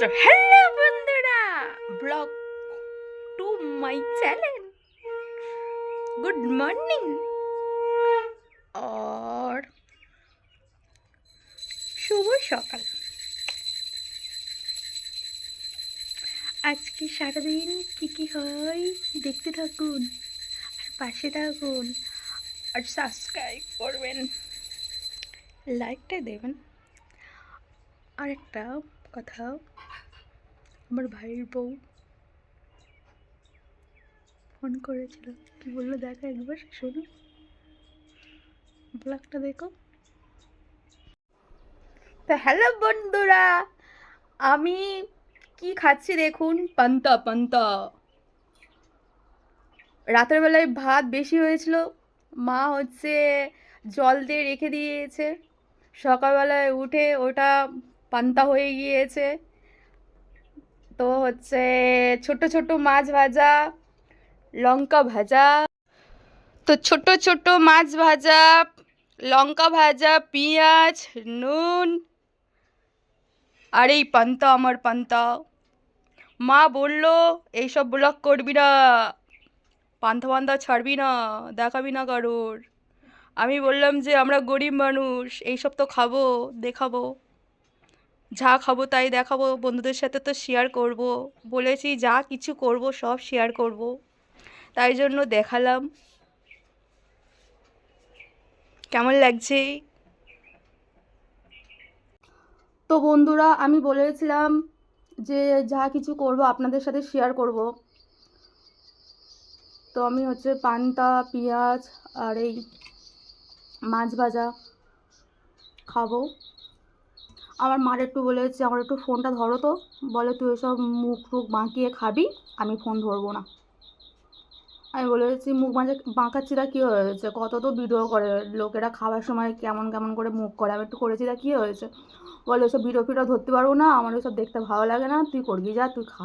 তো হ্যালো বন্ধুরা! Blog to my channel good morning और শুভ সকাল। আজকে সারাদিন কি কি হয় দেখতে থাকুন, আর পাশে থাকুন, আর সাবস্ক্রাইব করবেন লাইকটা দেবেন। আর একটা কথা আমার ভাইয়ের বউ ফোন করেছিল। কি বলল? দেখো একবার, শোনো। ব্লগটা দেখো। তো হ্যালো বন্ধুরা, আমি কি খাচ্ছি দেখুন? পান্তা পান্তা। রাতের বেলায় ভাত বেশি হয়েছিল। মা হচ্ছে জল দিয়ে রেখে দিয়েছে। সকালবেলায় উঠে ওটা পান্তা হয়ে গিয়েছে। তো হচ্ছে ছোট ছোট মাছ ভাজা, লঙ্কা ভাজা। তো ছোট ছোট মাছ ভাজা, লঙ্কা ভাজা, পেঁয়াজ, নুন আর এই পান্তা, আমার পান্তা। মা বলল, এইসব ব্লগ করবি না, পান্তা পান্তা ছাড়বি না, দেখাবি না কারোর। আমি বললাম যে, আমরা গরিব মানুষ, এইসব তো খাব, দেখাবো। যা খাব তাই দেখাবো, বন্ধুদের সাথে তো শেয়ার করব। বলেছি, যা কিছু করব, সব শেয়ার করব। তাই জন্য দেখালাম। কেমন লাগছে? তো বন্ধুরা, আমি বলেছিলাম যে যা কিছু করব আপনাদের সাথে শেয়ার করব। তো আমি হচ্ছে পান্তা, পেঁয়াজ আর এই মাছ ভাজা খাব। আমার মার একটু বলেছে আমার একটু ফোনটা ধরো তো। বলে, তুই এসব মুখ টুখ বাঁকিয়ে খাবি, আমি ফোন ধরবো না। আমি বলেছি মুখ বাঁচা, বাঁকাচ্ছি তা কী হয়েছে? কত তো ভিডিও করে, লোকেরা খাওয়ার সময় কেমন কেমন করে মুখ করে, আমি একটু করেছি তা কী হয়েছে? বলে, ওসব ভিডিও ফিডিও ধরতে পারব না, আমার ওসব দেখতে ভালো লাগে না, তুই করবি যা, তুই খা।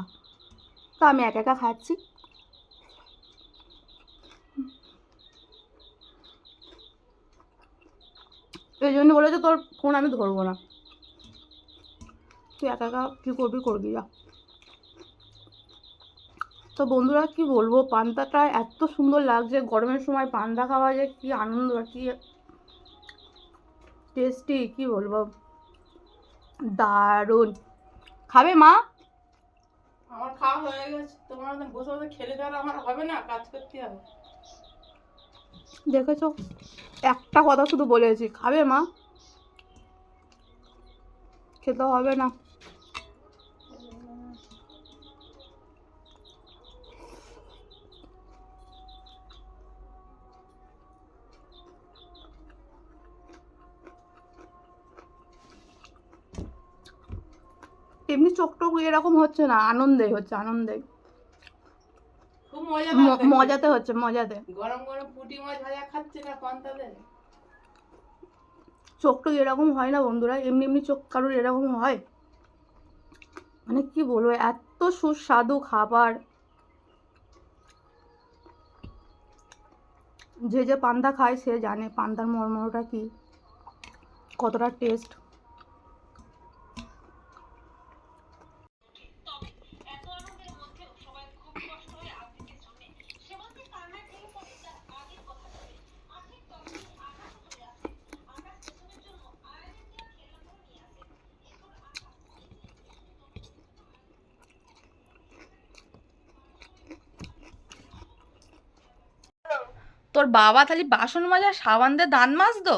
তো আমি একা একা খাচ্ছি। এই জন্য বলেছে তোর ফোন আমি ধরবো না। তুই একা একা কী করবি? করবি যা তো বন্ধুরা কি বলব? পান্তাটা এত সুন্দর লাগছে। গরমের সময় পান্তা খাওয়া যে কি আনন্দ কি টেস্টি কি বলব? দারুণ। খাবে মা? আমার খাওয়া হয়ে গেছে। তোমার বসে বসে খেলে দেওয়ার আমার হবে না। কাজ করতে হবে। দেখেছ? একটা কথা শুধু বলেছি। খাবে মা? খেতে হবে না এমনি চোখ টোক এরকম হচ্ছে না আনন্দে হচ্ছে আনন্দে। খুব মজা ম- মজাতে হচ্ছে মজাতে। গরম গরম পুঁটি মাছ ভাজা খাচ্ছে না চোখ তো এরকম হয় না বন্ধুরা এমনি এমনি চোখ কারোর এরকম হয়। মানে কি বলব এত সুস্বাদু খাবার। যে যে পান্তা খায় সে জানে পান্তার মর্মটা কি কতটা টেস্ট তোর বাবা তাহলে বাসন মাজা সাবান দিয়ে দান মাজতো?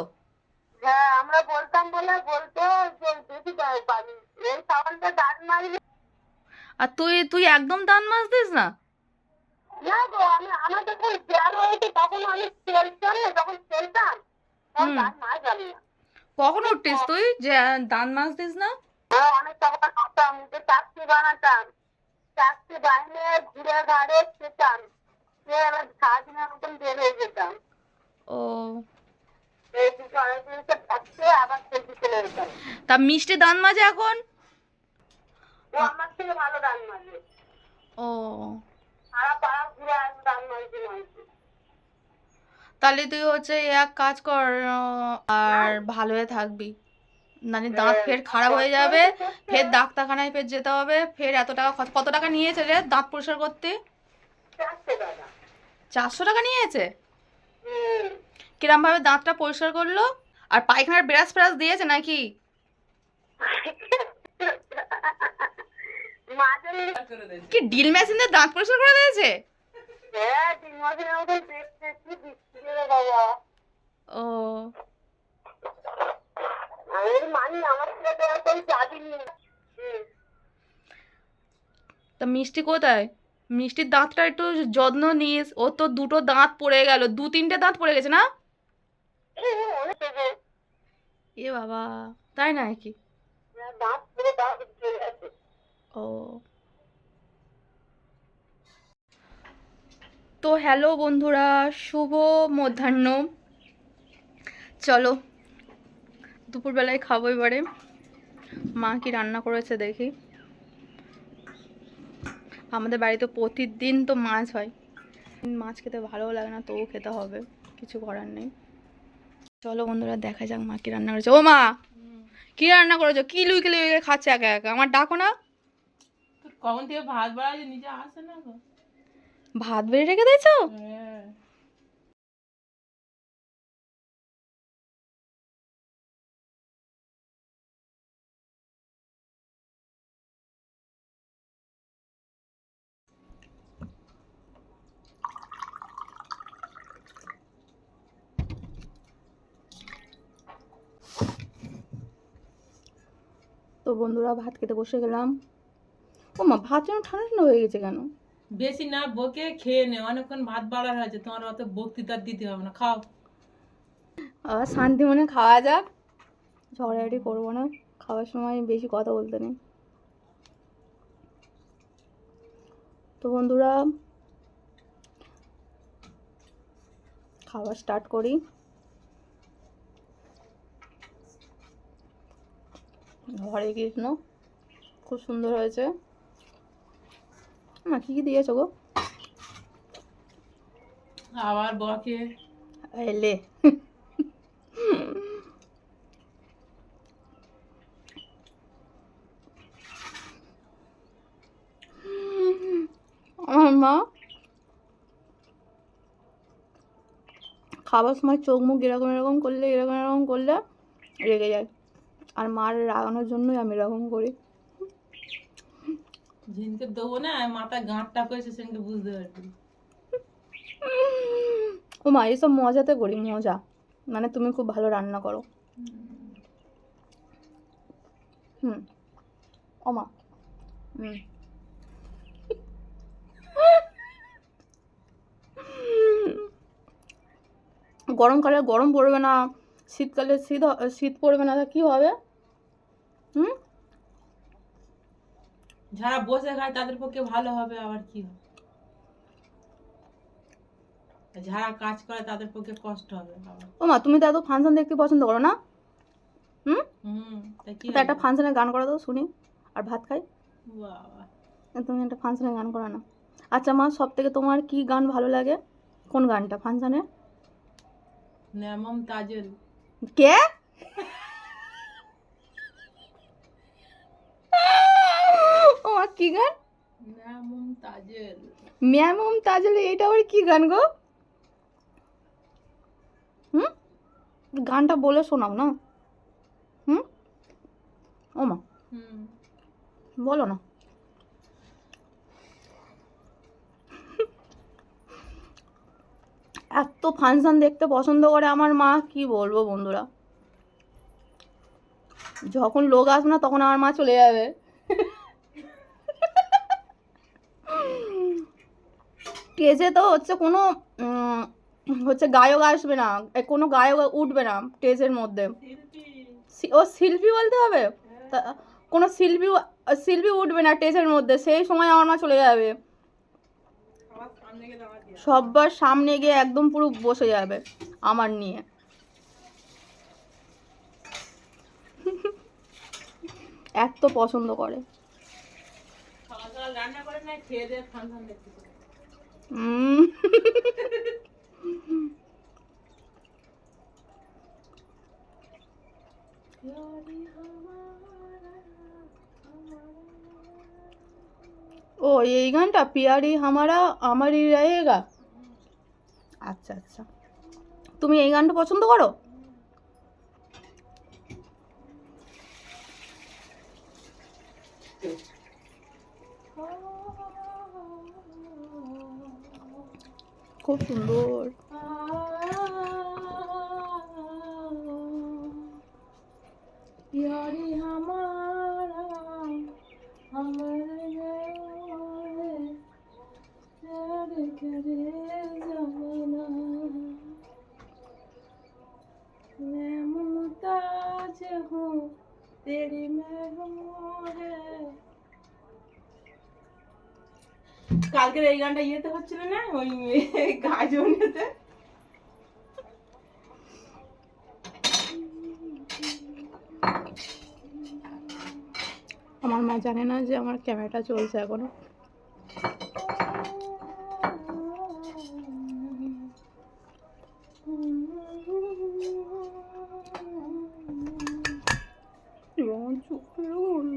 হ্যাঁ আমরা বলতাম বলে বলতে দায় এই সাবানটা দাঁত মারবি আর তুই তুই একদম দান মাজতিস না? না গো আমি আমার যখন জ্ঞান হয়েছে তখন আমি খেলতাম না যখন খেলতাম তখন। দাঁত না। কখন উঠতিস তুই যে দান মাজতিস না? হ্যাঁ অনেক তখন করতাম যে চাকরি বানাতাম। চাকরি বাইরে ঘুরে ঘাড়ে খেতাম। ও তা মিষ্টি দান মাজে এখন? ও তাহলে তুই হচ্ছে এক কাজ কর আর ভালো হয়ে থাকবি। নানি দাঁত ফের খারাপ হয়ে যাবে ফের ডাক্তারখানায় ফের যেতে হবে ফের এত টাকা কত টাকা নিয়েছে রে দাঁত পরিষ্কার করতে? চারশো টাকা নিয়েছে? হুম কিরম ভাবে দাঁতটা পরিষ্কার করল? আর পায়খানার ব্রাশ ফ্রাশ দিয়েছে নাকি? কি ডিল মেশিন দিয়ে দাঁত পরিষ্কার করে দিয়েছে? ও। তা মিষ্টি কোথায়? মিষ্টির দাঁতটা একটু যত্ন নিস। ও তো দুটো দাঁত পড়ে গেল। দু তিনটে দাঁত পড়ে গেছে না? এ বাবা, তাই না কি ও। তো হ্যালো বন্ধুরা, শুভ মধ্যাহ্ন। চলো, দুপুরবেলায় খাব এবারে। মা কি রান্না করেছে দেখি। আমাদের বাড়িতে প্রতিদিন তো মাছ হয়। মাছ খেতে ভালোও লাগে না তবুও খেতে হবে কিছু করার নেই। চলো বন্ধুরা দেখা যাক মা কি রান্না করেছে। ও মা! কি রান্না করেছ? কি লুইকে লুইকে খাচ্ছে একা একা। আমার ডাকো না। কখন থেকে ভাত বাড়াচ্ছে নিজে আসে না ভাত বেড়ে রেখে দিয়েছ? হ্যাঁ। তো বন্ধুরা ভাত খেতে বসে গেলাম। ও মা ভাত যেন ঠান্ডা ঠান্ডা হয়ে গেছে কেন? বেশি না বকে খেয়ে নে অনেকক্ষণ ভাত বাড়ার হয়েছে তোমার অত বক্তৃতা দিতে হবে না খাও। আবার শান্তি মনে খাওয়া যাক ঝগড়াঝাটি করব না খাওয়ার সময় বেশি কথা বলতে নেই। তো বন্ধুরা খাওয়া স্টার্ট করি। হরে কৃষ্ণ। খুব সুন্দর হয়েছে। মা কী কী দিয়েছ গো? আবার বকে। এলে আমার মা খাবার সময় চোখ মুখ এরকম এরকম করলে এরকম এরকম করলে রেগে যায়। আর মার রাগানোর জন্যই আমি এরকম করি। ঝিনকে দেবো না মাথায় গাঁটটা করেছে সেদিনকে বুঝতে পারবি। ও মা এসব মজাতে করি মজা। মানে তুমি খুব ভালো রান্না করো। হুম। ও মা হুম গরমকালে গরম পড়বে না শীতকালে শীত শীত পড়বে না তা কী হবে? হুম? যারা বসে খায় তাদের পক্ষে ভালো হবে আবার কি যারা কাজ করে তাদের পক্ষে কষ্ট হবে ও মা তুমি তো এত ফাংশন দেখতে পছন্দ করো না? হুম? হুম তা একটা ফাংশনে গান করা তো শুনি আর ভাত খাই? তুমি একটা ফাংশনে গান করো না। আচ্ছা মা সব থেকে তোমার কি গান ভালো লাগে? কোন গানটা ফাংশনে নেমম তাজেল। কে ও মা, কি গান? ম্যাম ওম তাজলে এটা আবার কি গান গো? হুম? গানটা বলে শোনাও না। হুম? ও মা। হুম। বলো না। এত ফাংশন দেখতে পছন্দ করে আমার মা কি বলব বন্ধুরা? যখন লোক আসবে না তখন আমার মা চলে যাবে। স্টেজে তো হচ্ছে কোনো হচ্ছে গায়ক আসবে না কোনো গায়ক উঠবে না স্টেজের মধ্যে। ও শিল্পী বলতে হবে? কোনো শিল্পী শিল্পী উঠবে না স্টেজের মধ্যে, সেই সময় আমার মা চলে যাবে। আমার সামনে গিয়ে একদম পুরো বসে যাবে, আমার নিয়ে। এত পছন্দ করে। রান্না করে না, খেয়ে দিয়ে ফাংশন দেখতে। ও mm. oh, এই গানটা, পিয়ারি হামারা আমারই রায়েগা। আচ্ছা আচ্ছা। তুমি এই গানটা পছন্দ করো? Thank you. খুব সুন্দর কালকের এই গানটা ইয়েতে হচ্ছিল না? ওই গাজনেতে আমার মা জানে না যে আমার ক্যামেরাটা চলছে এখনও আমার চোখের গোল।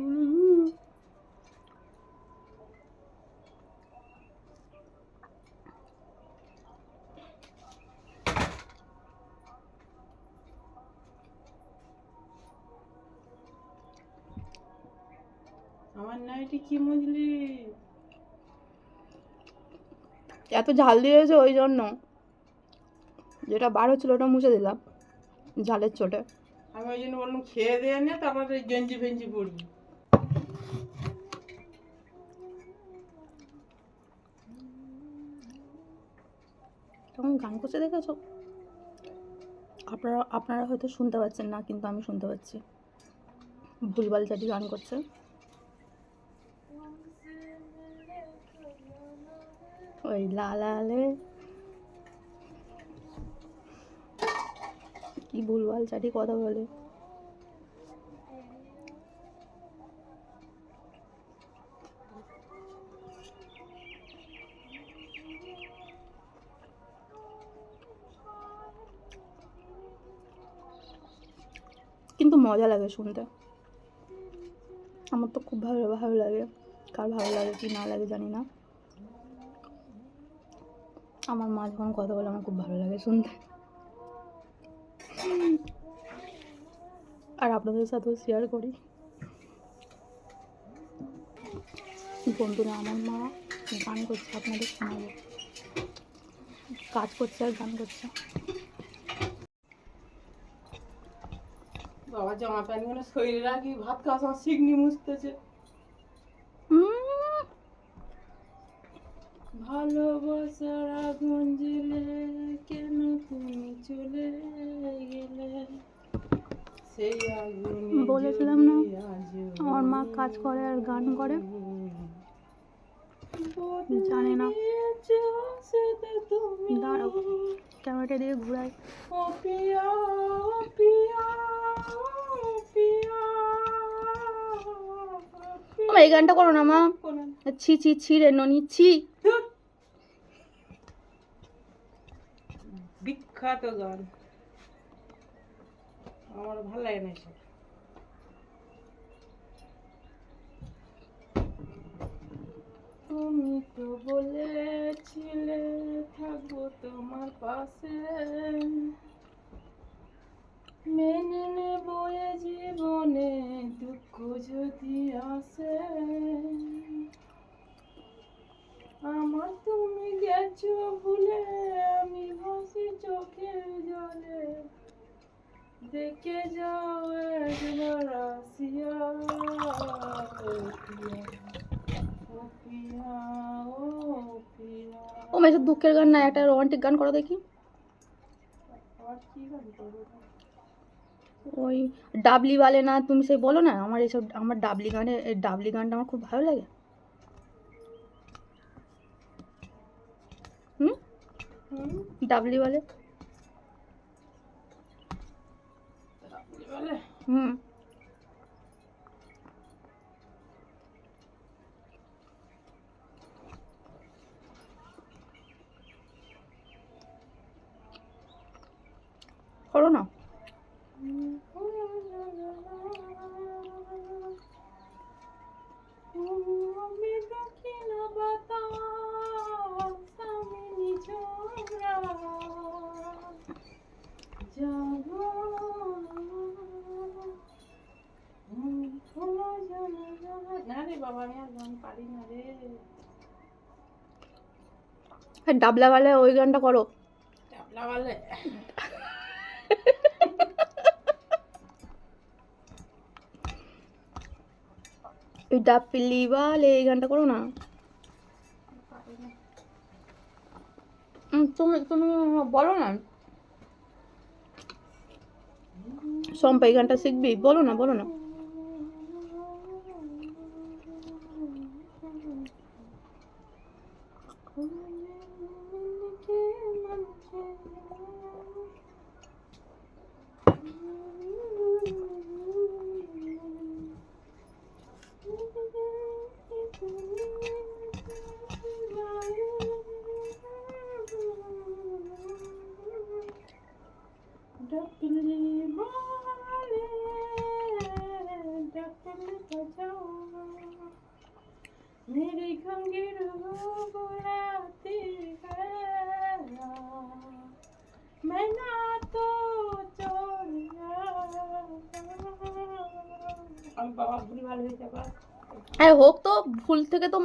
নাইটি কি মুজলি এত ঝাল দিয়েছে ওই জন্য। যেটা বার হচ্ছিল ওটা মুছে দিলাম ঝালের চোটে। আমি ওই জন্য বললাম খেয়ে দিয়ে নে তারপরে গেঞ্জি ফেঞ্জি পরবি। তখন গান করছে দেখেছ? আপনারা আপনারা হয়তো শুনতে পাচ্ছেন না কিন্তু আমি শুনতে পাচ্ছি। ভুলভাল চাটি গান করছে। ওই লালালে কি ভুলভাল চাটি কথা বলে। কিন্তু মজা লাগে শুনতে। আমার তো খুব ভালো ভালো লাগে। কার ভালো লাগে, কি না লাগে জানি না। আমার মা যখন কথা বলে, আমার খুব ভালো লাগে শুনতে। আর আপনাদের সাথেও শেয়ার করি। বন্ধুরা, আমার মা গান করছে, আপনাদের শোনাবো। কাজ করছে আর গান করছে। বাবা জামা প্যান্টগুলো শরীরে রাখি, ভাত খাওয়া সময় শিগনি মুছতেছে। ভালোবাসার আগুন জ্বলে কেন তুমি চলে গেলে? সেই আগুন বলেছিলাম না, আমার মা কাজ করে আর গান করে। জানে না। দাঁড়াও ক্যামেরাটা দিয়ে ঘুরাই। ও পিয়া পিয়া এই গানটা করো না মা। ছি ছি ছি রে ননি ছি। বিখ্যাত গান আমার ভালো লাগে না এসব। তুমি তো বলেছিলে, থাকব তোমার পাশে। মেনে নেব জীবনে দুঃখ যদি আসে। আমার তুমি গেছো ভুলে আমি ভাসি চোখের জলে দেখে যাও একবার আসিয়া ও পিয়া, ও পিয়া, ও পিয়া। ও মা এসব দুঃখের গান না একটা রোমান্টিক গান করো দেখি? ওই ডাবলি বালে না তুমি সেই বলো না আমার এসব আমার ডাবলি গানে ডাবলি গানটা আমার খুব ভালো লাগে ডাবলি বলে? হুম। করো না। আমি হ্যাঁ ডাবলাওয়ালা ওই গানটা করো। বলে। ওই ডাবলি বালে এই গানটা করো না। তুমি তুমি বলো না। সম্পা এই গানটা শিখবি? বলো না বলো না।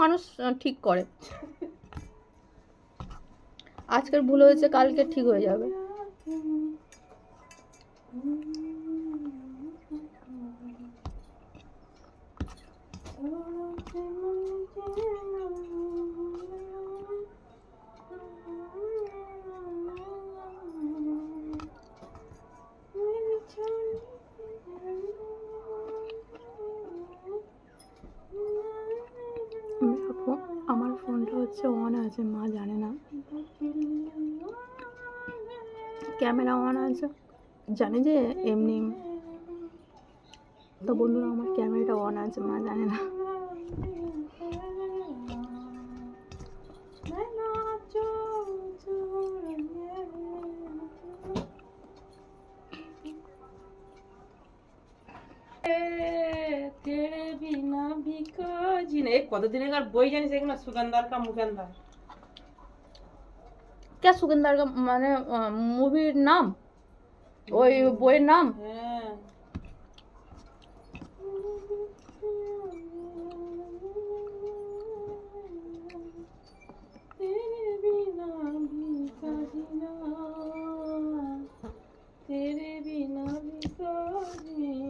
মানুষ ঠিক করে। আজকের ভুল হয়েছে কালকে ঠিক হয়ে যাবে। হচ্ছে অন আছে, মা জানে না। ক্যামেরা অন আছে। জানে যে এমনি তো বন্ধুরা আমার ক্যামেরাটা অন আছে, মা জানে না। ভিকাজি না এই কতদিনের বই জানিস এগুলো সুগন্ধার কা মুগন্ধার কে সুগন্ধার মানে মুভির নাম ওই বইয়ের নাম হ্যাঁ तेरे बिना भी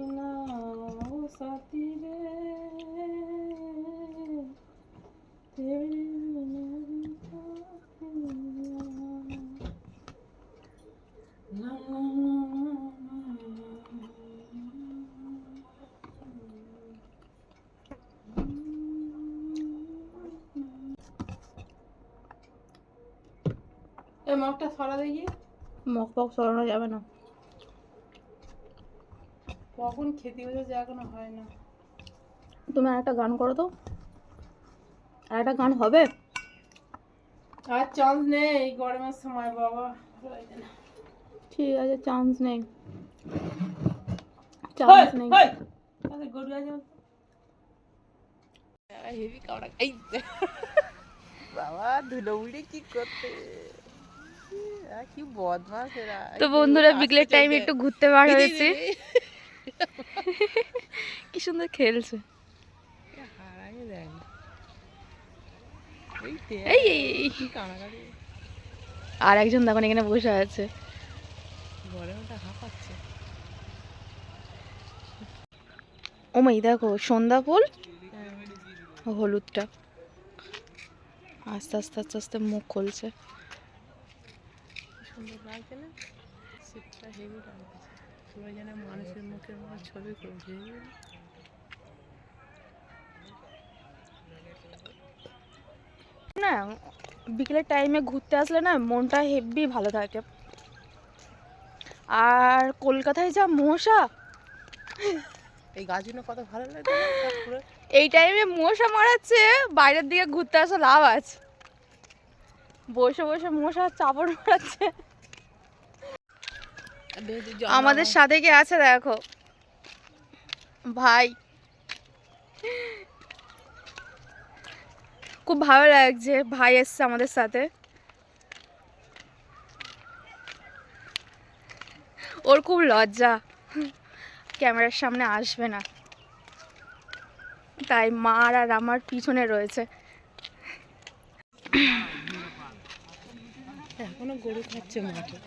মগটা সরা দেখি। মক পক সরানো যাবে না। কখন খেতে বসেছে এখনও হয় না। তুমি আর একটা গান করো তো। আর একটা গান হবে? আর চান্স নেই এই গরমের সময় বাবা। ঠিক আছে চান্স নেই। চান্স নেই। গরু আছে? হেভি কামড়া এই বাবা ধুলো উড়ে কি করতে? তো বন্ধুরা বিকেলের টাইমে একটু ঘুরতে বার হয়েছে। কি সুন্দর খেলছে। আর একজন দেখুন এখানে বসে আছে। ও মাই দেখো সন্ধ্যা ফুল হ্যাঁ, হলুদটা। আস্তে আস্তে আস্তে আস্তে মুখ খুলছে। সুন্দর লাগছে না? শীতটা হেভি লাগছে সবাই যেন মানুষের মুখের মতো ছবি করছে না বিকেলের টাইমে ঘুরতে আসলে না মনটা হেভি ভালো থাকে। আর কলকাতায় যা মশা! এই গাছগুলো কত ভালো লাগে এই টাইমে মশা মারাচ্ছে বাইরের দিকে ঘুরতে আসা লাভ আছে। বসে বসে মশা চাপড় মারাচ্ছে। আমাদের সাথে কে আছে দেখো। ভাই। খুব ভালো লাগছে ভাই এসছে আমাদের সাথে। ওর খুব লজ্জা। ক্যামেরার সামনে আসবে না। তাই মার আর আমার পিছনে রয়েছে। এখনও গরু খাচ্ছে মাঠে।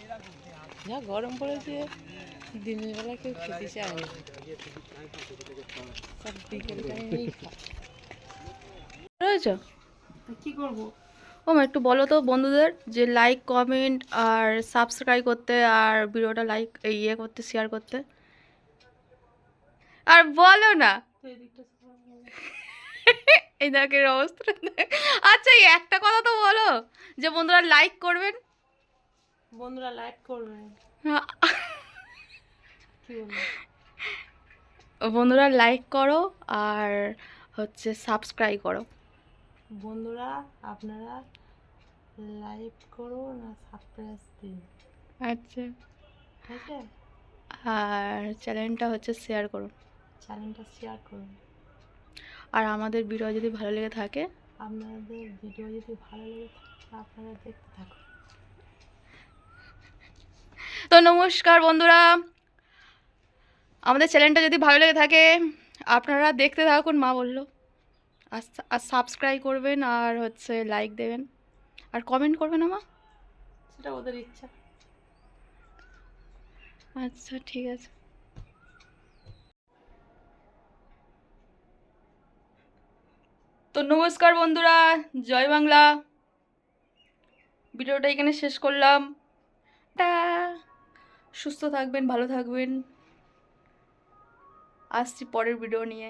যা গরম পড়েছে দিনের বেলা কেউ খেতে চায় না। সব বিকেল টাইমেই রয়েছে? তা কি করব? ও মা একটু বলো তো বন্ধুদের যে লাইক কমেন্ট আর সাবস্ক্রাইব করতে আর ভিডিওটা লাইক ইয়ে করতে শেয়ার করতে। আর বলো না। এই নাকের অবস্থা আচ্ছা এই একটা কথা তো বলো যে বন্ধুরা লাইক করবেন? বন্ধুরা লাইক করবে কি বলব? বন্ধুরা লাইক করো আর হচ্ছে সাবস্ক্রাইব করো। বন্ধুরা আপনারা লাইক করুন আর সাবস্ক্রাইব দিন। আচ্ছা। আর চ্যানেলটা হচ্ছে শেয়ার করো। চ্যানেলটা শেয়ার করুন। আর আমাদের ভিডিও যদি ভালো লেগে থাকে আপনাদের ভিডিও যদি ভালো লেগে থাকে আপনারা দেখতে থাকুন। তো নমস্কার বন্ধুরা। আমাদের চ্যানেলটা যদি ভালো লেগে থাকে আপনারা দেখতে থাকুন মা বলল। আর আর সাবস্ক্রাইব করবেন আর হচ্ছে লাইক দেবেন। আর কমেন্ট করবেন আমা। সেটা ওদের ইচ্ছা। আচ্ছা ঠিক আছে। তো নমস্কার বন্ধুরা, জয় বাংলা। ভিডিওটা এখানে শেষ করলাম। সুস্থ থাকবেন, ভালো থাকবেন। আসছি পরের ভিডিও নিয়ে।